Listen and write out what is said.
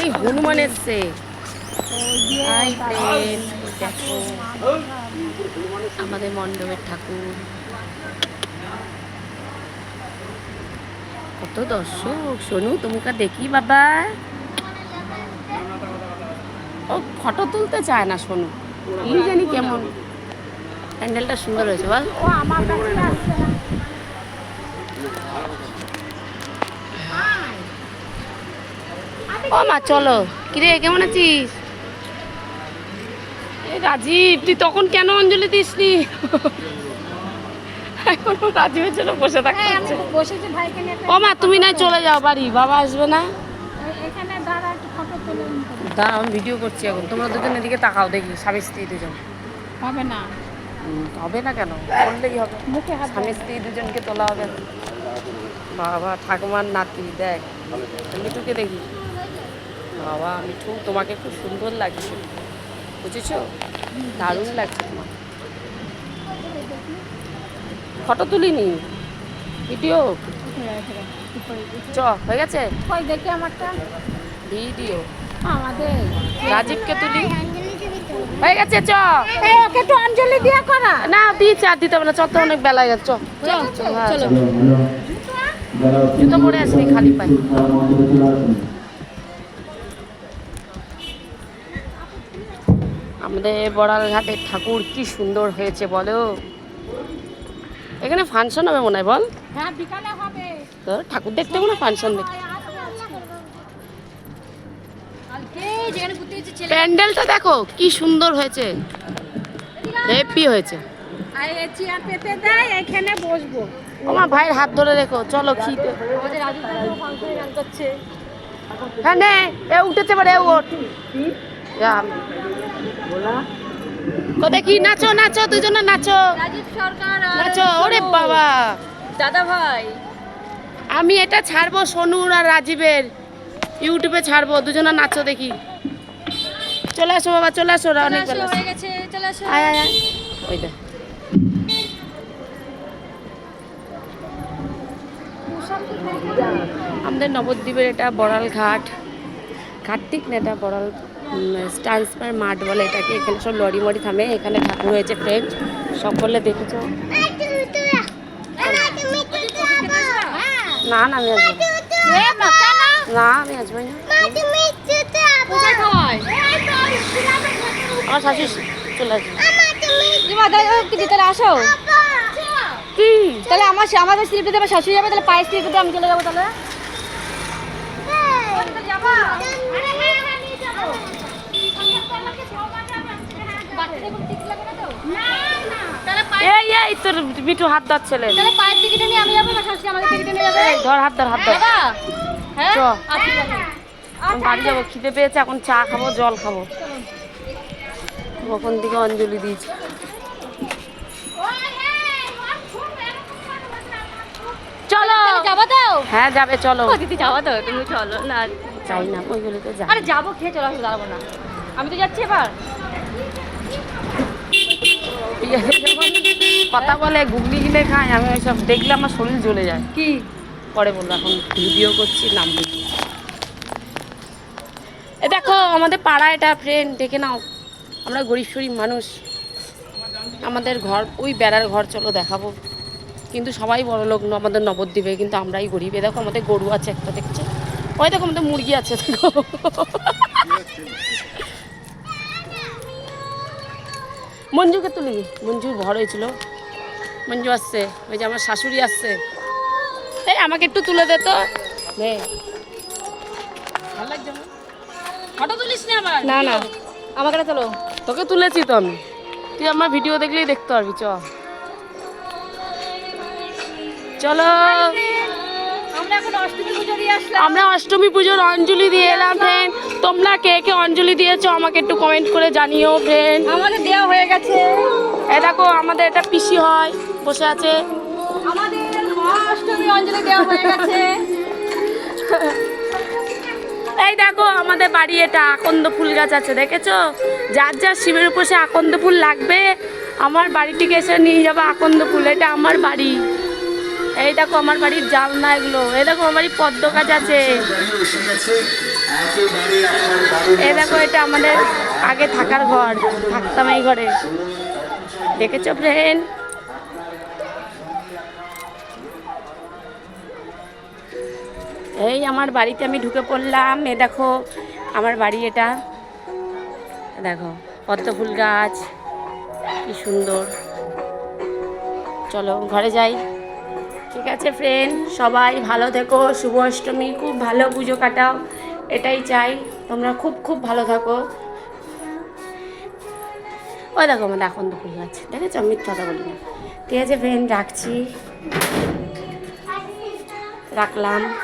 এই হনুমান এসছে। আমাদের মণ্ডপের ঠাকুর। কত দর্শক শোনু তোমাকে, দেখি বাবা। ও ফটো তুলতে চায় না শোনু কি জানি কেমন। প্যান্ডেলটা সুন্দর হয়েছে, বল। ও আমার কাছে আসছে না ও মা চলো। কিরে কেমন আছিস? রাজীব তুই তখন কেন অঞ্জলি দিসনি? এখনও রাজীবের জন্য বসে থাকতে হ্যাঁ ও মা তুমি না চলে যাও বাড়ি বাবা আসবে না? দাঁড়া আমি ভিডিও করছি এখন। তোমরা দুজন এদিকে তাকাও দেখি স্বামী স্ত্রী দুজন। হবে না। হবে না কেন? বললেই হবে। মুখে স্বামী স্ত্রী দুজনকে তোলা হবে। বাবা ঠাকুমার নাতি দেখ। মিঠুকে দেখি। বাবা মিঠু তোমাকে খুব সুন্দর লাগছে। বুঝেছ? দারুণ লাগছে তোমার। ফটো তুলিনি? ভিডিও? চ হয়ে গেছে? কই দেখি আমারটা। ভিডিও। আমাদের। রাজীবকে তুলি? হয়ে গেছে চ। ওকে একটু অঞ্জলি দিয়া করা। না দিয়েছে আর দিতে হবে না চত অনেক বেলা হয়ে গেছে চ। হ্যাঁ, চলো। জুতো পরে আসনি খালি পায়ে। আমাদের বড়াল ঘাটের ঠাকুর কি সুন্দর হয়েছে বলো। এখানে ফাংশন হবে মনে হয় বল। হ্যাঁ তো ঠাকুর দেখতে কোনো ফাংশন দেখতে প্যান্ডেলটা দেখো কি সুন্দর হয়েছে। হেপি হয়েছে। আমার ভাইয়ের হাত ধরে রেখো চলো করছে। হ্যাঁ নে এ উঠেছে বারে ওঠ। দেখি নাচো নাচো দুজনে নাচো। রাজীব সরকার নাচো ওরে বাবা। দাদা ভাই। আমি এটা ছাড়বো সোনুর আর রাজীবের। ইউটিউবে ছাড়বো দুজনে নাচো দেখি। চলে আসো বাবা চলে আসো অনেক বেলা হয়ে গেছে চলে আসো। আয় আয় আয়। ওই দেখ। আমাদের নবদ্বীপের এটা বড়াল ঘাট। কার্তিক না এটা বড়াল? ট্রান্সফার মাঠ বলে এটাকে এখানে সব লরি মরি থামে এখানে ঠাকুর হয়েছে ফ্রেন্ড সকলে দেখেছ? না না আমি আসব না। না আমি আসব না। আমার শাশু চলে আসবে। তাহলে আসো। কি? তাহলে আমার আমাদের স্লিপ দিতে আমার শাশুড়ি যাবে তাহলে পায়ে স্লিপ দিতে আমি চলে যাব তাহলে? এই এই তোর মিঠু হাত ধর ছেলে। তাহলে পায়ের টিকিটে নিয়ে আমি যাব আমার শাশুড়ি আমাদের টিকিটে নিয়ে যাবে ধর হাত ধর হাত ধর। হ্যাঁ চ। ঠিক আছে। আমি বাড়ি যাব খিদে পেয়েছে এখন চা খাব জল খাব। ওখান থেকে অঞ্জলি দিয়েছি। চলো। যাব তো হ্যাঁ যাবে চলো। দিদি যাব তো তুমি চলো। না চাই না ওইগুলো তো আরে যাব খেয়ে চলে দাঁড়াবো না। আমি তো যাচ্ছি এবার। কথা বলে গুগলি কিনে খাই আমি ওইসব দেখলে আমার শরীর জ্বলে যায়। কি? পরে বলব এখন ভিডিও করছি নাম এ দেখো আমাদের পাড়া এটা ফ্রেন্ড দেখে নাও। আমরা গরিব শরীব মানুষ। আমাদের ঘর ওই বেড়ার ঘর চলো দেখাবো। কিন্তু সবাই বড় লোক ন- আমাদের নবদ্বীপে কিন্তু আমরাই গরিব। এ দেখো আমাদের গরু আছে একটা দেখছ। ওই দেখো আমাদের মুরগি আছে দেখো। মঞ্জুকে তুলি। মঞ্জু ভর হয়েছিল। মঞ্জু আসছে। ওই যে আমার শাশুড়ি আসছে। এই আমাকে একটু তুলে দে তো। নে। ভালো লাগছে ফটো তুলিস না আবার? না না। আমার কাছে চলো তোকে তুলেছি তো আমি। তুই আমার ভিডিও দেখলেই দেখতে পারবি চ। চলো। আমরা অষ্টমী পুজোর অঞ্জলি দিয়ে এলাম ফ্রেন্ড। তোমরা কে কে অঞ্জলি দিয়েছ আমাকে একটু কমেন্ট করে জানিও ফ্রেন্ড আমাদের দেওয়া হয়ে গেছে। এ দেখো আমাদের এটা পিসি হয় বসে আছে। আমাদের অষ্টমী অঞ্জলি দেওয়া হয়ে গেছে। এই দেখো আমাদের বাড়ি এটা আকন্দ ফুল গাছ আছে দেখেছ? যার যার শিবের উপর সে আকন্দ ফুল লাগবে আমার বাড়ি থেকে এসে নিয়ে যাবে আকন্দ ফুল এটা আমার বাড়ি। এই দেখো আমার বাড়ির জানলা এগুলো। এই দেখো আমার বাড়ির পদ্ম গাছ আছে। এই দেখো এটা আমাদের আগে থাকার ঘর। থাকতাম এই ঘরে। দেখেছ ফ্রেন্ড এই আমার বাড়িতে আমি ঢুকে পড়লাম। এ দেখো, আমার বাড়ি এটা। দেখো, পদ্ম ফুল গাছ। কি সুন্দর। চলো, ঘরে যাই। ঠিক আছে ফ্রেন্ড সবাই ভালো থেকো, শুভ অষ্টমী, খুব ভালো পুজো কাটাও, এটাই চাই। তোমরা খুব খুব ভালো থাকো। ওই দেখো আমাদের এখন তো ফুল ঠিক দেখেছ? আমি কথা বলি না ঠিক আছে ফ্রেন্ড রাখছি। রাখলাম।